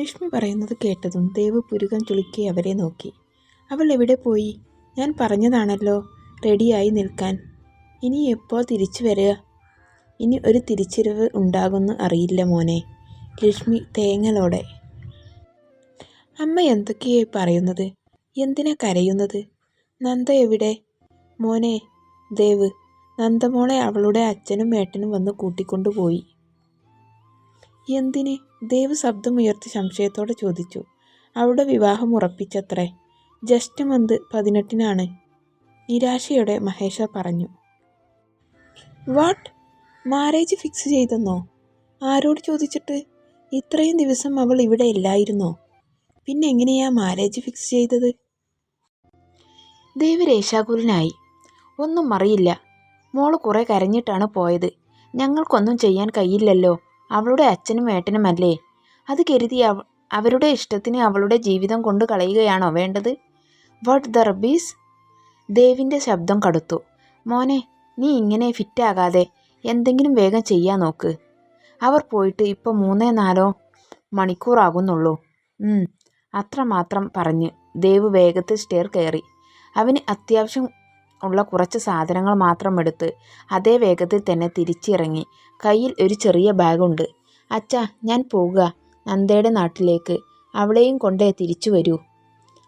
ലക്ഷ്മി പറയുന്നത് കേട്ടതും ദേവ് പുരുകം ചുളുക്കി അവരെ നോക്കി. അവൾ എവിടെ പോയി? ഞാൻ പറഞ്ഞതാണല്ലോ റെഡിയായി നിൽക്കാൻ. ഇനി എപ്പോൾ തിരിച്ചു വരിക? ഇനി ഒരു തിരിച്ചിരവ് ഉണ്ടാകുമെന്ന് അറിയില്ല മോനെ ലക്ഷ്മി തേങ്ങലോടെ. അമ്മ എന്തൊക്കെയായി പറയുന്നത്? എന്തിനാ കരയുന്നത്? നന്ദ എവിടെ? മോനെ ദേവ് നന്ദമോളെ അവളുടെ അച്ഛനും ഏട്ടനും വന്ന് കൂട്ടിക്കൊണ്ടുപോയി. എന്തിന്? ദേവ് ശബ്ദമുയർത്തി സംശയത്തോടെ ചോദിച്ചു. അവിടെ വിവാഹം ഉറപ്പിച്ചത്രേ. Just month പതിനെട്ടിനാണ്. നിരാശയോടെ മഹേഷ പറഞ്ഞു. വാട്ട് മാരേജ് ഫിക്സ് ചെയ്തെന്നോ? ആരോട് ചോദിച്ചിട്ട്? ഇത്രയും ദിവസം അവൾ ഇവിടെ ഇല്ലായിരുന്നോ? പിന്നെ എങ്ങനെയാ മാരേജ് ഫിക്സ് ചെയ്തത്? ദേവി രേഷാകുലനായി ഒന്നും അറിയില്ല. മോൾ കുറെ കരഞ്ഞിട്ടാണ് പോയത്. ഞങ്ങൾക്കൊന്നും ചെയ്യാൻ കഴിയില്ലല്ലോ. അവളുടെ അച്ഛനും ഏട്ടനുമല്ലേ അത് കരുതി അവ അവരുടെ ഇഷ്ടത്തിന് അവളുടെ ജീവിതം കൊണ്ട് കളയുകയാണോ വേണ്ടത്? വാട്ട് ദ റബീസ് ദേവിന്റെ ശബ്ദം കടുത്തു. മോനെ നീ ഇങ്ങനെ ഫിറ്റാകാതെ എന്തെങ്കിലും വേഗം ചെയ്യാൻ നോക്ക്. അവർ പോയിട്ട് ഇപ്പോൾ മൂന്നേ നാലോ മണിക്കൂറാകുന്നുള്ളൂ അത്രമാത്രം പറഞ്ഞ് ദേവ് വേഗത്തിൽ സ്റ്റെയർ കയറി. അവന് അത്യാവശ്യം ഉള്ള കുറച്ച് സാധനങ്ങൾ മാത്രം എടുത്ത് അതേ വേഗത്തിൽ തന്നെ തിരിച്ചിറങ്ങി. കയ്യിൽ ഒരു ചെറിയ ബാഗുണ്ട്. അച്ഛാ ഞാൻ പോവുക. നന്ദയുടെ നാട്ടിലേക്ക്. അവളെയും കൊണ്ടേ തിരിച്ചു വരൂ.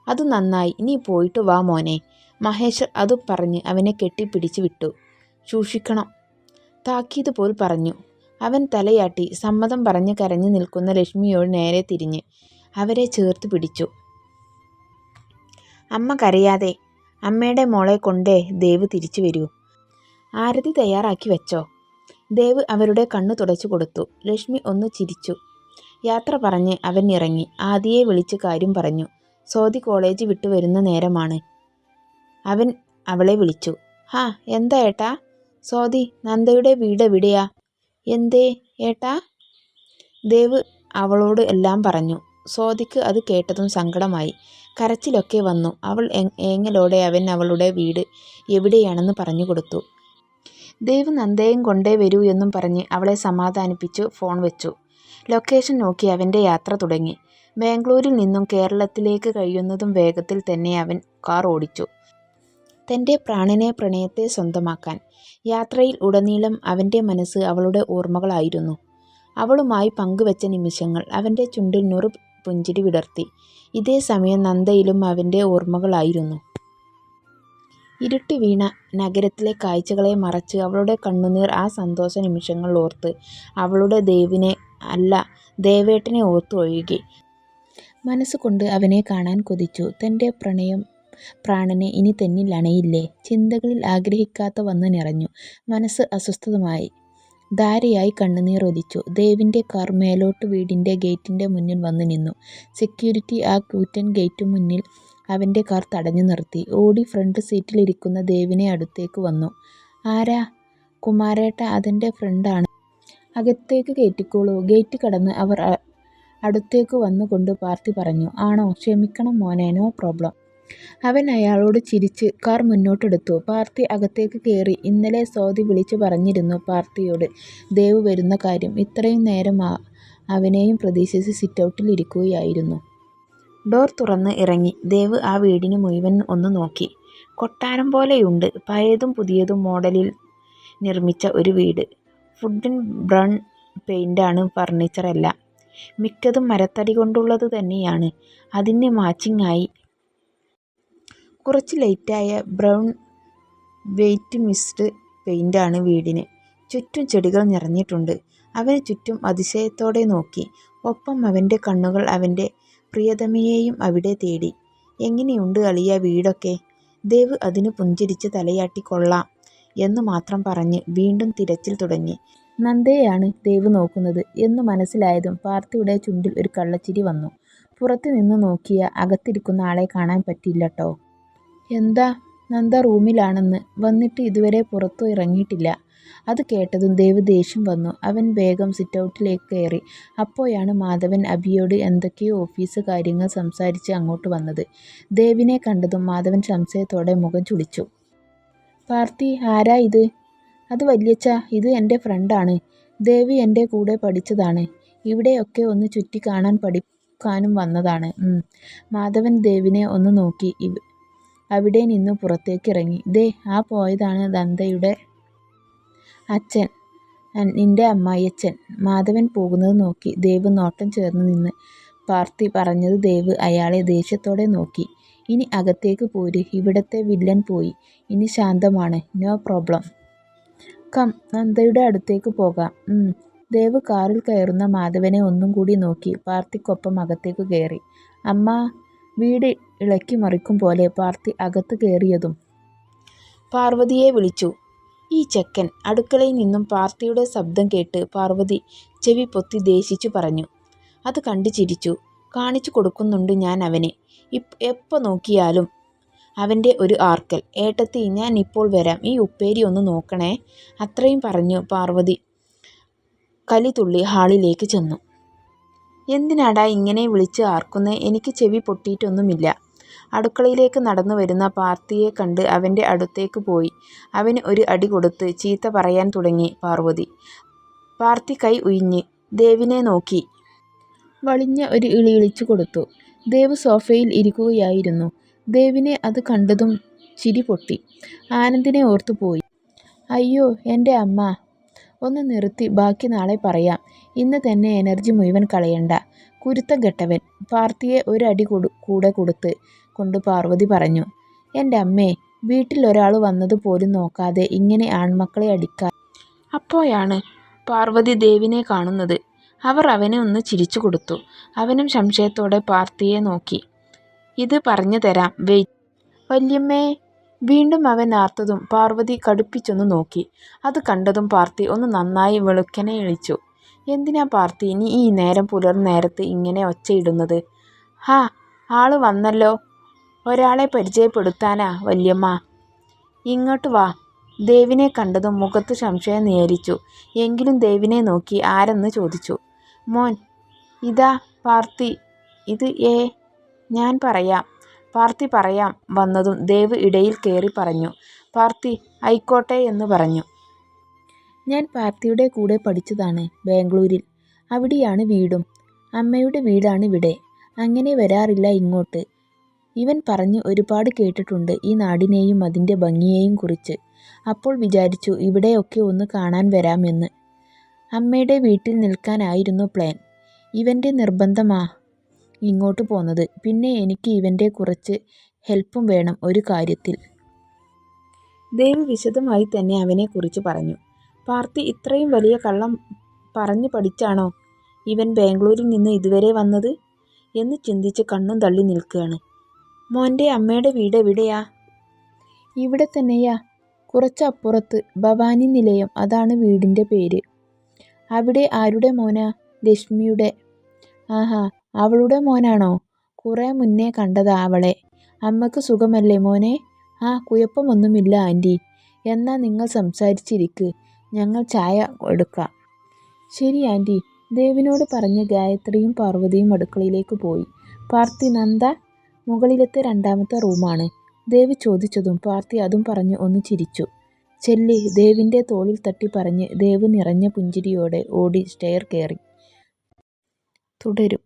അത് നന്നായി. ഇനി പോയിട്ട് വാ മോനെ. മഹേഷ് അത് പറഞ്ഞ് അവനെ കെട്ടിപ്പിടിച്ചു വിട്ടു. സൂക്ഷിക്കണം. താക്കീത് പോൽ പറഞ്ഞു. അവൻ തലയാട്ടി സമ്മതം പറഞ്ഞ് കരഞ്ഞു നിൽക്കുന്ന ലക്ഷ്മിയോട് നേരെ തിരിഞ്ഞ് അവരെ ചേർത്ത് പിടിച്ചു. അമ്മ കരയാതെ. അമ്മയുടെ മോളെ കൊണ്ടേ ദേവ് തിരിച്ചു വരൂ. ആരതി തയ്യാറാക്കി വെച്ചോ. ദേവ് അവരുടെ കണ്ണു തുടച്ചു കൊടുത്തു. ലക്ഷ്മി ഒന്ന് ചിരിച്ചു. യാത്ര പറഞ്ഞ് അവൻ ഇറങ്ങി. ആദിയെ വിളിച്ച് കാര്യം പറഞ്ഞു. സോതി കോളേജ് വിട്ടു വരുന്ന നേരമാണ്. അവൻ അവളെ വിളിച്ചു. ഹാ എന്താ ഏട്ടാ? സോതി നന്ദയുടെ വീട് എവിടെയാ? എന്തേ ഏട്ടാ? ദേവ് അവളോട് എല്ലാം പറഞ്ഞു. സോതിക്ക് അത് കേട്ടതും സങ്കടമായി. കരച്ചിലൊക്കെ വന്നു. അവൾ ഏങ്ങലോടെ അവൻ അവളുടെ വീട് എവിടെയാണെന്ന് പറഞ്ഞു കൊടുത്തു. ദേവ് നന്ദയും കൊണ്ടേ വരൂ എന്നും പറഞ്ഞ് അവളെ സമാധാനിപ്പിച്ചു ഫോൺ വെച്ചു. ലൊക്കേഷൻ നോക്കി അവന്റെ യാത്ര തുടങ്ങി. ബാംഗ്ലൂരിൽ നിന്നും കേരളത്തിലേക്ക് കഴിയുന്നതും വേഗത്തിൽ തന്നെ അവൻ കാർ ഓടിച്ചു. തന്റെ പ്രാണനെ പ്രണയത്തെ സ്വന്തമാക്കാൻ. യാത്രയിൽ ഉടനീളം അവന്റെ മനസ്സ് അവളുടെ ഓർമ്മകളായിരുന്നു. അവളുമായി പങ്കുവെച്ച നിമിഷങ്ങൾ അവന്റെ ചുണ്ടിൽ നുറു പുഞ്ചിരി വിടർത്തി. ഇതേ സമയം നന്ദയിലും അവന്റെ ഓർമ്മകളായിരുന്നു. ഇരുട്ട് വീണ നഗരത്തിലെ കാഴ്ചകളെ മറച്ച് അവളുടെ കണ്ണുനീർ ആ സന്തോഷ നിമിഷങ്ങൾ ഓർത്ത് അവളുടെ ദേവിനെ അല്ല ദേവേട്ടനെ ഓർത്തു ഒഴുകി. മനസ്സുകൊണ്ട് അവനെ കാണാൻ കൊതിച്ചു. തന്റെ പ്രണയം പ്രാണനെ ഇനി തന്നിൽ അണയില്ലേ? ചിന്തകളിൽ ആഗ്രഹിക്കാത്ത വന്ന് നിറഞ്ഞു. മനസ്സ് അസ്വസ്ഥമായി ധാരയായി ഒലിച്ചു ദേവിന്റെ കാർ മേലോട്ട് വീടിന്റെ ഗേറ്റിന്റെ മുന്നിൽ വന്നു നിന്നു. സെക്യൂരിറ്റി ആ കൂറ്റൻ ഗേറ്റു മുന്നിൽ അവന്റെ കാർ തടഞ്ഞു നിർത്തി. ഓടി ഫ്രണ്ട് സീറ്റിലിരിക്കുന്ന ദേവിനെ അടുത്തേക്ക് വന്നു. "ആരാ? കുമാരേട്ട അതെന്റെ ഫ്രണ്ടാണ്. അകത്തേക്ക് കേറ്റിക്കോളൂ ഗേറ്റ് കടന്ന് അവർ അടുത്തേക്ക് വന്നുകൊണ്ട് പാർത്തി പറഞ്ഞു. "ആണോ? ക്ഷമിക്കണം മോനെ. No problem. അവൻ അയാളോട് ചിരിച്ച് കാർ മുന്നോട്ടെടുത്തു. പാർത്തി അകത്തേക്ക് കയറി. ഇന്നലെ സ്വാതി വിളിച്ചു പറഞ്ഞിരുന്നു പാർത്തിയോട് ദേവ് വരുന്ന കാര്യം. ഇത്രയും നേരം അവനെയും പ്രതീക്ഷിച്ച് സിറ്റൗട്ടിൽ ഇരിക്കുകയായിരുന്നു. ഡോർ തുറന്ന് ഇറങ്ങി ദേവ് ആ വീടിന് മുഴുവൻ ഒന്ന് നോക്കി. കൊട്ടാരം പോലെയുണ്ട്. പഴയതും പുതിയതും മോഡലിൽ നിർമ്മിച്ച ഒരു വീട്. ഫുഡ് ആൻഡ് ബ്രൗൺ പെയിന്റാണ് ഫർണിച്ചറെല്ലാം. മിക്കതും മരത്തടി കൊണ്ടുള്ളത് തന്നെയാണ്. അതിന് മാച്ചിങ്ങായി കുറച്ച് ലൈറ്റായ ബ്രൗൺ വെയ്റ്റ് മിസ്ഡ് പെയിന്റാണ് വീടിന്. ചുറ്റും ചെടികൾ നിറഞ്ഞിട്ടുണ്ട്. അവന് ചുറ്റും അതിശയത്തോടെ നോക്കി. ഒപ്പം അവന്റെ കണ്ണുകൾ അവന്റെ പ്രിയതമയെയും അവിടെ തേടി. "എങ്ങനെയുണ്ട് അളിയ വീടൊക്കെ? " ദേവ് അതിന് പുഞ്ചിരിച്ച് തലയാട്ടി "കൊള്ളാം" എന്ന് മാത്രം പറഞ്ഞ് വീണ്ടും തിരച്ചിൽ തുടങ്ങി. നന്ദയെയാണ് ദേവ് നോക്കുന്നത് എന്ന് മനസ്സിലായതും പാർത്തിയുടെ ചുണ്ടിൽ ഒരു കള്ളച്ചിരി വന്നു. പുറത്ത് നിന്ന് നോക്കിയ അകത്തിരിക്കുന്ന ആളെ കാണാൻ പറ്റില്ലട്ടോ. എന്താ? നന്ദ റൂമിലാണെന്ന്. വന്നിട്ട് ഇതുവരെ പുറത്തു ഇറങ്ങിയിട്ടില്ല. അത് കേട്ടതും ദേവ് ദേഷ്യം വന്നു. അവൻ വേഗം സിറ്റൗട്ടിലേക്ക് കയറി. അപ്പോഴാണ് മാധവൻ അഭിയോട് എന്തൊക്കെയോ ഓഫീസ് കാര്യങ്ങൾ സംസാരിച്ച് അങ്ങോട്ട് വന്നത്. ദേവിനെ കണ്ടതും മാധവൻ സംശയത്തോടെ മുഖം ചുളിച്ചു. പാർത്തി ആരാ ഇത്? അത് വല്യച്ച ഇത് എന്റെ ഫ്രണ്ടാണ്. ദേവി എന്റെ കൂടെ പഠിച്ചതാണ്. ഇവിടെയൊക്കെ ഒന്ന് ചുറ്റി കാണാൻ പഠിക്കാനും വന്നതാണ്. മാധവൻ ദേവിനെ ഒന്ന് നോക്കി. അവിടെ നിന്ന് പുറത്തേക്കിറങ്ങി. ദേ ആ പോയതാണ് നന്ദയുടെ അച്ഛൻ. നിന്റെ അമ്മായിയച്ഛൻ. മാധവൻ പോകുന്നത് നോക്കി ദേവ് നോട്ടം ചേർന്ന് നിന്ന്. പാർത്തി പറഞ്ഞത് ദേവ് അയാളെ ദേഷ്യത്തോടെ നോക്കി. ഇനി അകത്തേക്ക് പോര്. ഇവിടത്തെ വില്ലൻ പോയി. ഇനി ശാന്തമാണ്. No problem. കം നന്ദയുടെ അടുത്തേക്ക് പോകാം. ദേവ് കാറിൽ കയറുന്ന മാധവനെ ഒന്നും കൂടി നോക്കി പാർത്തിക്കൊപ്പം അകത്തേക്ക് കയറി. അമ്മാ. വീട് ഇളക്കി മറിക്കും പോലെ പാർത്തി അകത്ത് കയറിയതും പാർവതിയെ വിളിച്ചു. ഈ ചെക്കൻ. അടുക്കളയിൽ നിന്നും പാർത്തിയുടെ ശബ്ദം കേട്ട് പാർവതി ചെവി പൊത്തി ദേഷിച്ചു പറഞ്ഞു. അത് കണ്ടു ചിരിച്ചു. കാണിച്ചു കൊടുക്കുന്നുണ്ട് ഞാൻ അവനെ എപ്പോ നോക്കിയാലും അവന്റെ ഒരു ആർക്കൽ. ഏട്ടത്തി ഞാൻ ഇപ്പോൾ വരാം. ഈ ഉപ്പേരി ഒന്ന് നോക്കണേ. അത്രയും പറഞ്ഞു പാർവതി കലിതുള്ളി ഹാളിലേക്ക് ചെന്നു. എന്തിനാടാ ഇങ്ങനെ വിളിച്ച് ആർക്കുന്നേ? എനിക്ക് ചെവി പൊട്ടിയിട്ടൊന്നുമില്ല. അടുക്കളയിലേക്ക് നടന്നു വരുന്ന പാർത്തിയെ കണ്ട് അവന്റെ അടുത്തേക്ക് പോയി അവന് ഒരു അടി കൊടുത്ത് ചീത്ത പറയാൻ തുടങ്ങി പാർവതി. പാർത്തി കൈ ഉയിഞ്ഞ് ദേവിനെ നോക്കി വളിഞ്ഞ ഒരു ഇളി ഇളിച്ചു കൊടുത്തു. ദേവ് സോഫയിൽ ഇരിക്കുകയായിരുന്നു. ദേവിനെ അത് കണ്ടതും ചിരി പൊട്ടി. ആനന്ദിനെ ഓർത്തുപോയി അയ്യോ എന്റെ അമ്മ. ഒന്ന് നിർത്തി ബാക്കി നാളെ പറയാം. ഇന്ന് തന്നെ എനർജി മുഴുവൻ കളയണ്ട. കുരുത്തം കെട്ടവൻ. പാർത്തിയെ ഒരടി കൊടു കൂടെ കൊടുത്ത് കൊണ്ട് പാർവതി പറഞ്ഞു. എന്റെ അമ്മേ വീട്ടിൽ ഒരാൾ വന്നത് പോലും നോക്കാതെ ഇങ്ങനെ ആൺമക്കളെ അടിക്കാൻ. അപ്പോഴാണ് പാർവതി ദേവിനെ കാണുന്നത്. അവർ അവനെ ഒന്ന് ചിരിച്ചു കൊടുത്തു. അവനും സംശയത്തോടെ പാർത്തിയെ നോക്കി. ഇത് പറഞ്ഞു തരാം വെയിറ്റ്. വല്യമ്മേ. വീണ്ടും അവൻ ആർത്തതും പാർവതി കടുപ്പിച്ചൊന്ന് നോക്കി. അത് കണ്ടതും പാർത്തി ഒന്ന് നന്നായി വെളുക്കനെ ഇളിച്ചു. എന്തിനാ പാർത്തി നീ ഈ നേരം പുലർന്നേരത്ത് ഇങ്ങനെ ഒച്ചയിടുന്നത്? ഹാ ആൾ വന്നല്ലോ. ഒരാളെ പരിചയപ്പെടുത്താനാ വല്യമ്മ. ഇങ്ങോട്ട് വാ. ദേവിനെ കണ്ടതും മുഖത്ത് സംശയം നേരിച്ചു. എങ്കിലും ദേവിനെ നോക്കി ആരെന്ന് ചോദിച്ചു. മോൻ. ഇതാ പാർത്തി. ഇത് ഏ. ഞാൻ പറയാം. പാർത്തി പറയാം വന്നതും ദേവ് ഇടയിൽ കയറി പറഞ്ഞു. പാർത്തി ആയിക്കോട്ടെ എന്ന് പറഞ്ഞു. ഞാൻ പാർത്ഥിയുടെ കൂടെ പഠിച്ചതാണ് ബാംഗ്ലൂരിൽ. അവിടെയാണ് വീടും. അമ്മയുടെ വീടാണ് ഇവിടെ അങ്ങനെ വരാറില്ല ഇങ്ങോട്ട്. ഇവൻ പറഞ്ഞ് ഒരുപാട് കേട്ടിട്ടുണ്ട് ഈ നാടിനെയും അതിന്റെ ഭംഗിയെയും കുറിച്ച്. അപ്പോൾ വിചാരിച്ചു ഇവിടെയൊക്കെ ഒന്ന് കാണാൻ വരാമെന്ന്. അമ്മയുടെ വീട്ടിൽ നിൽക്കാനായിരുന്നു പ്ലാൻ. ഇവന്റെ നിർബന്ധമാ ഇങ്ങോട്ട് പോന്നത്. പിന്നെ എനിക്ക് ഇവന്റെ കുറച്ച് ഹെൽപ്പും വേണം ഒരു കാര്യത്തിൽ. ദേവ് വിശദമായി തന്നെ അവനെക്കുറിച്ച് പറഞ്ഞു. പാർത്തി ഇത്രയും വലിയ കള്ളം പറഞ്ഞു പഠിച്ചാണോ ഇവൻ ബാംഗ്ലൂരിൽ നിന്ന് ഇതുവരെ വന്നത്? എന്ന് ചിന്തിച്ച് കണ്ണും തള്ളി നിൽക്കുകയാണ് മോന്റെ അമ്മയുടെ വീട് എവിടെയാ? ഇവിടെ തന്നെയാ. കുറച്ചപ്പുറത്ത്. ഭവാനി നിലയം അതാണ് വീടിന്റെ പേര്. അവിടെ ആരുടെ മോനാ? ലക്ഷ്മിയുടെ. ആഹാ അവളുടെ മോനാണോ? കുറേ മുന്നേ കണ്ടതാ അവളെ. അമ്മയ്ക്ക് സുഖമല്ലേ മോനെ? ആ കുഴപ്പമൊന്നുമില്ല ആന്റി എന്നാ നിങ്ങൾ സംസാരിച്ചിരിക്ക്. ഞങ്ങൾ ചായ എടുക്കാം. ശരി ആന്റി ദേവിനോട് പറഞ്ഞ് ഗായത്രിയും പാർവതിയും അടുക്കളയിലേക്ക് പോയി. പാർത്തി നന്ദ. മുകളിലത്തെ രണ്ടാമത്തെ റൂമാണ്. ദേവി ചോദിച്ചതും പാർത്തി അതും പറഞ്ഞ് ഒന്ന് ചിരിച്ചു. ചെല്ലി ദേവിന്റെ തോളിൽ തട്ടി പറഞ്ഞ് ദേവ് നിറഞ്ഞ പുഞ്ചിരിയോടെ ഓടി സ്റ്റെയർ കയറി തുടരും.